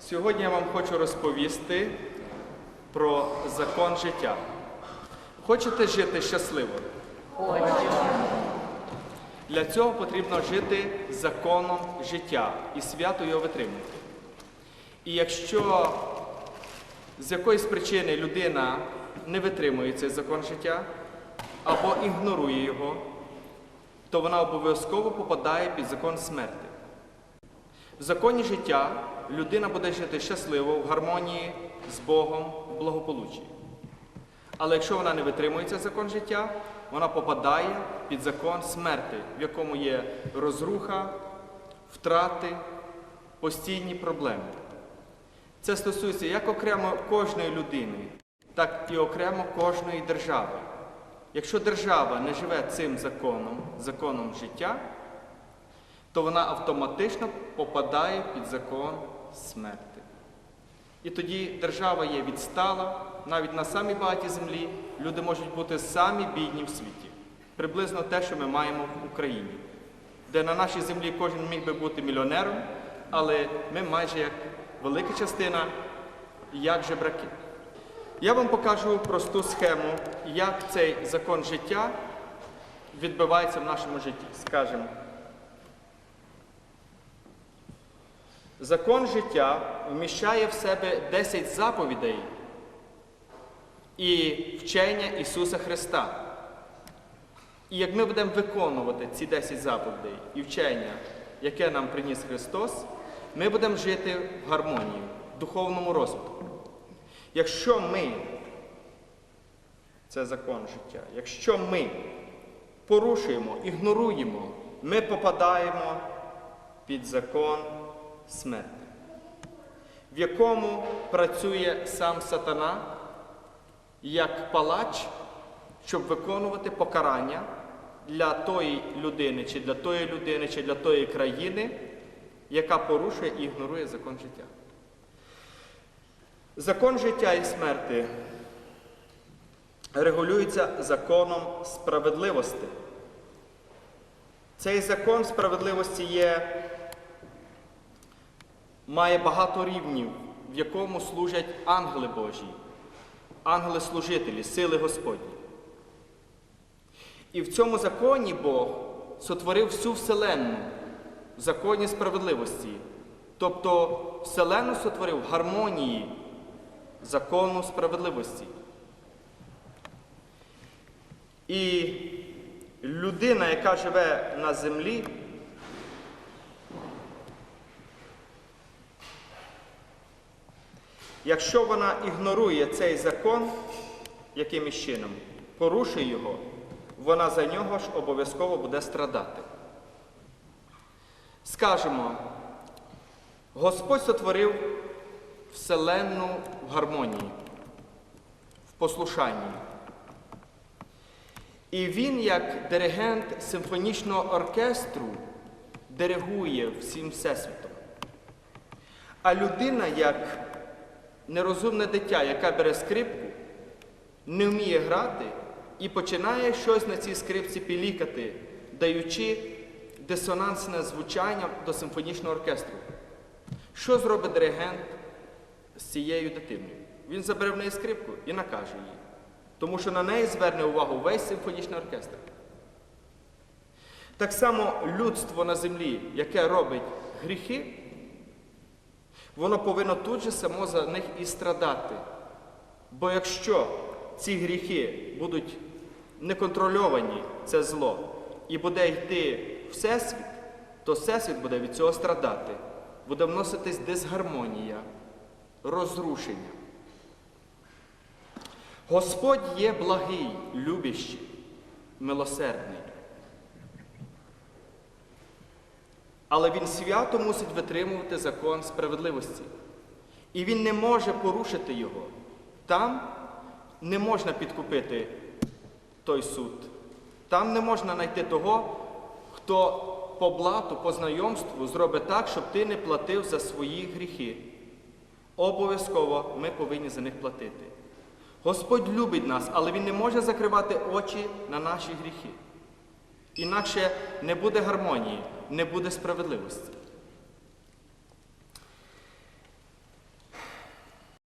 Сьогодні я вам хочу розповісти про закон життя. Хочете жити щасливо? Для цього потрібно жити законом життя і свято його витримувати. І якщо з якоїсь причини людина не витримує цей закон життя або ігнорує його, то вона обов'язково попадає під закон смерти. В законі життя людина буде жити щасливо, в гармонії з Богом, в благополуччі. Але якщо вона не витримує цей закон життя, вона попадає під закон смерти, в якому є розруха, втрати, постійні проблеми. Це стосується як окремо кожної людини, так і окремо кожної держави. Якщо держава не живе цим законом, законом життя, то вона автоматично попадає під закон смерти. І тоді держава є відстала, навіть на самій багатій землі люди можуть бути самі бідні в світі. Приблизно те, що ми маємо в Україні, де на нашій землі кожен міг би бути мільйонером, але ми майже як велика частина, як жебраки. Я вам покажу просту схему, як цей закон життя відбивається в нашому житті. Скажемо. Закон життя вміщає в себе 10 заповідей і вчення Ісуса Христа. І як ми будемо виконувати ці 10 заповідей і вчення, яке нам приніс Христос, ми будемо жити в гармонії, в духовному розвитку. Якщо ми, це закон життя, якщо ми порушуємо, ігноруємо, ми попадаємо під закон смерти, в якому працює сам сатана як палач, щоб виконувати покарання для тої людини, чи для тої людини, чи для тої країни, яка порушує і ігнорує закон життя. Закон життя і смерти регулюється законом справедливості. Цей закон справедливості є має багато рівнів, в якому служать ангели Божі, ангели-служителі, сили Господні. І в цьому законі Бог сотворив всю Вселенну в законі справедливості. Тобто Вселенну сотворив в гармонії закону справедливості. І людина, яка живе на землі, Якщо вона ігнорує цей закон якимось чином, порушує його, вона за нього ж обов'язково буде страдати. Скажемо, Господь сотворив Вселенну в гармонії, в послушанні. І він, як диригент симфонічного оркестру, диригує всім Всесвітом. А людина, як нерозумне дитя, яке бере скрипку, не вміє грати і починає щось на цій скрипці пілікати, даючи дисонансне звучання до симфонічного оркестру. Що зробить диригент з цією дитиною? Він забере в неї скрипку і накаже її, тому що на неї зверне увагу весь симфонічний оркестр. Так само людство на землі, яке робить гріхи, воно повинно тут же само за них і страдати. Бо якщо ці гріхи будуть неконтрольовані, це зло, і буде йти Всесвіт, то Всесвіт буде від цього страдати, буде вноситись дисгармонія, розрушення. Господь є благий, любящий, милосердний. Але він свято мусить витримувати закон справедливості. І він не може порушити його. Там не можна підкупити той суд. Там не можна знайти того, хто по блату, по знайомству зробить так, щоб ти не платив за свої гріхи. Обов'язково ми повинні за них платити. Господь любить нас, але Він не може закривати очі на наші гріхи. Інакше не буде гармонії, не буде справедливості.